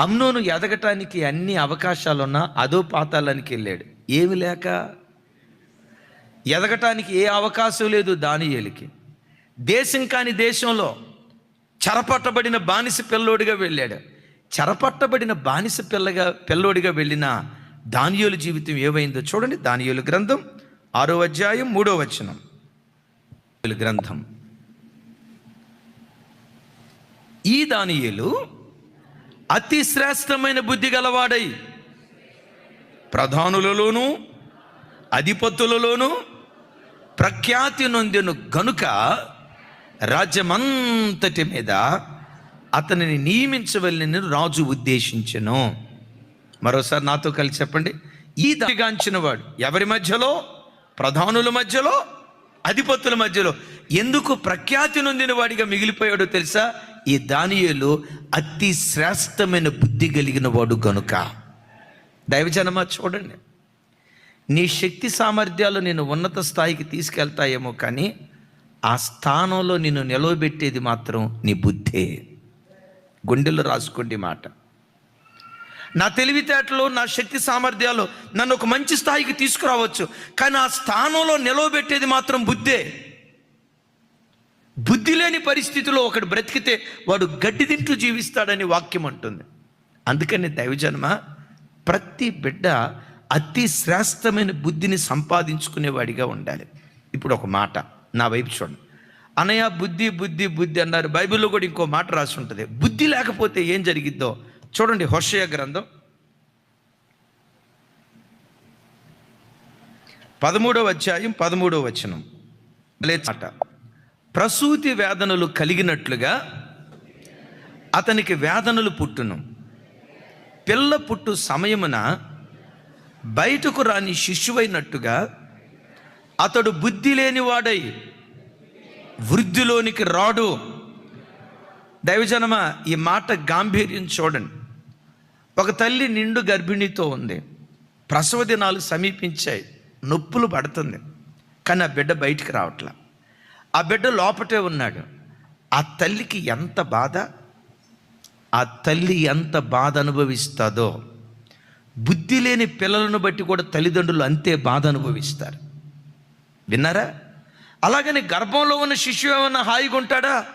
అమ్నోను ఎదగటానికి అన్ని అవకాశాలున్నా అదో పాతాళానికి వెళ్ళాడు. ఏమి లేక? ఎదగటానికి ఏ అవకాశం లేదు దానియేలికి. దేశం కాని దేశంలో చెరపట్టబడిన బానిస పిల్లోడిగా వెళ్ళాడు. చెరపట్టబడిన బానిస పిల్లగా పిల్లోడిగా వెళ్ళిన దానియోలు జీవితం ఏమైందో చూడండి. దానియోలు గ్రంథం ఆరో అధ్యాయం మూడో వచనం. గ్రంథం. ఈ దానియేలు అతి శ్రేష్టమైన బుద్ధి గలవాడై. ప్రధానులలోనూ అధిపతులలోనూ ప్రఖ్యాతి నొందెను గనుక రాజ్యమంతటి మీద అతనిని నియమించవలని రాజు ఉద్దేశించెను. మరోసారి నాతో కలిసి చెప్పండి. ఈ దాగాంచిన వాడు ఎవరి మధ్యలో? ప్రధానుల మధ్యలో? అధిపతుల మధ్యలో? ఎందుకు ప్రఖ్యాతి నొందిన వాడిగా మిగిలిపోయాడో తెలుసా? ఈ దానియేలు అతి శ్రేష్టమైన బుద్ధి కలిగిన వాడు కనుక దైవజనమా చూడండి. నీ శక్తి సామర్థ్యాలు నేను ఉన్నత స్థాయికి తీసుకెళ్తాయేమో కానీ ఆ స్థానంలో నిన్ను నిలవబెట్టేది మాత్రం నీ బుద్ధే. గుండెలు రాసుకోండి మాట. నా తెలివితేటలు నా శక్తి సామర్థ్యాలు నన్ను ఒక మంచి స్థాయికి తీసుకురావచ్చు కానీ ఆ స్థానంలో నిలవబెట్టేది మాత్రం బుద్ధే. బుద్ధి లేని పరిస్థితిలో ఒకడు బ్రతికితే వాడు గడ్డి తింటూ జీవిస్తాడని వాక్యం అంటుంది. అందుకని దైవజన్మ ప్రతి బిడ్డ అతి శ్రేష్టమైన బుద్ధిని సంపాదించుకునేవాడిగా ఉండాలి. ఇప్పుడు ఒక మాట నా వైపు చూడండి. అనయ బుద్ధి బుద్ధి బుద్ధి అన్నారు. బైబిల్లో కూడా ఇంకో మాట రాసి ఉంటుంది. బుద్ధి లేకపోతే ఏం జరిగిద్దో? చూడండి హోషయ గ్రంథం. పదమూడవ అధ్యాయం పదమూడవ వచనం. లేచాట ప్రసూతి వేదనలు కలిగినట్లుగా అతనికి వేదనలు పుట్టును. పిల్ల పుట్టు సమయమున బయటకు రాని శిశువైనట్టుగా అతడు బుద్ధి లేనివాడై వృద్ధిలోనికి రాడు. దైవజనమ ఈ మాట గాంభీర్యం చూడండి. ఒక తల్లి నిండు గర్భిణితో ఉంది. ప్రసవ దినాలు సమీపించాయి. నొప్పులు పడుతుంది. కానీ ఆ బిడ్డ బయటికి రావట్లా. ఆ బిడ్డ లోపటే ఉన్నాడు. ఆ తల్లికి ఎంత బాధ? ఆ తల్లి ఎంత బాధ అనుభవిస్తుందో. బుద్ధి లేని పిల్లలను బట్టి కూడా తల్లిదండ్రులు అంతే బాధ అనుభవిస్తారు. విన్నారా? అలాగని గర్భంలో ఉన్న శిశువు ఏమన్నా హాయిగా ఉంటాడా?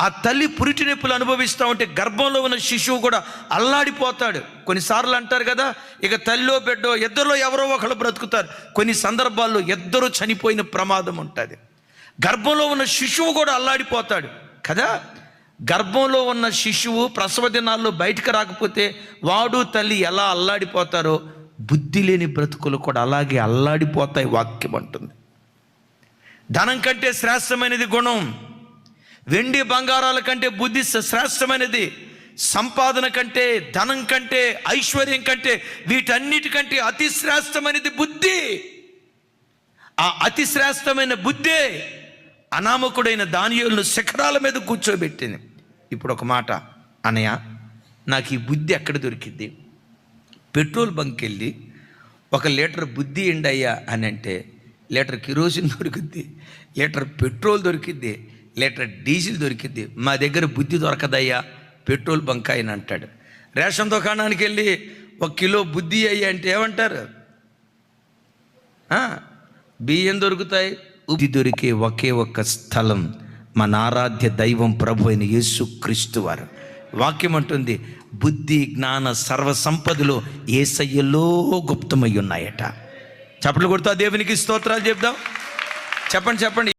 ఆ తల్లి పురిటి నొప్పులు అనుభవిస్తూ ఉంటే గర్భంలో ఉన్న శిశువు కూడా అల్లాడిపోతాడు. కొన్నిసార్లు అంటారు కదా ఇక తల్లిలో బిడ్డో ఇద్దరిలో ఎవరో ఒకళ్ళు బ్రతుకుతారు. కొన్ని సందర్భాల్లో ఇద్దరు చనిపోయిన ప్రమాదం ఉంటుంది. గర్భంలో ఉన్న శిశువు కూడా అల్లాడిపోతాడు. కదా? గర్భంలో ఉన్న శిశువు ప్రసవ దినాల్లో బయటకు రాకపోతే వాడు తల్లి ఎలా అల్లాడిపోతారో బుద్ధి లేని బ్రతుకులు కూడా అలాగే అల్లాడిపోతాయి వాక్యం అంటుంది. ధనం కంటే శ్రేష్టమైనది గుణం. వెండి బంగారాల కంటే బుద్ధి శ్రేష్టమైనది. సంపాదన కంటే ధనం కంటే ఐశ్వర్యం కంటే వీటన్నిటికంటే అతి శ్రేష్టమైనది బుద్ధి. ఆ అతి శ్రేష్టమైన బుద్ధే అనామకుడైన దానియులను శిఖరాల మీద కూర్చోబెట్టింది. ఇప్పుడు ఒక మాట అనయ నాకు ఈ బుద్ధి ఎక్కడ దొరికింది? పెట్రోల్ బంక్ వెళ్ళి ఒక లీటర్ బుద్ధి ఎండయ్యా అని అంటే లీటర్ కిరోసిన్ దొరికిద్ది లీటర్ పెట్రోల్ దొరికిద్ది లీటర్ డీజిల్ దొరికిద్ది మా దగ్గర బుద్ధి దొరకదయ్యా పెట్రోల్ బంక్ ఆయన అంటాడు. రేషన్ దుకాణానికి వెళ్ళి ఒక కిలో బుద్ధి అయ్యా అంటే ఏమంటారు? బియ్యం దొరుకుతాయి బుద్ధి దొరికే ఒకే ఒక్క స్థలం మన ఆరాధ్య దైవం ప్రభు అయిన యేసు క్రీస్తు వారు. వాక్యం అంటుంది బుద్ధి జ్ఞాన సర్వ సంపదలో ఏసయ్యలో గుప్తమై ఉన్నాయట. చప్పట్లు కొడుతా దేవునికి స్తోత్రాలు చెప్దాం. చెప్పండి చెప్పండి.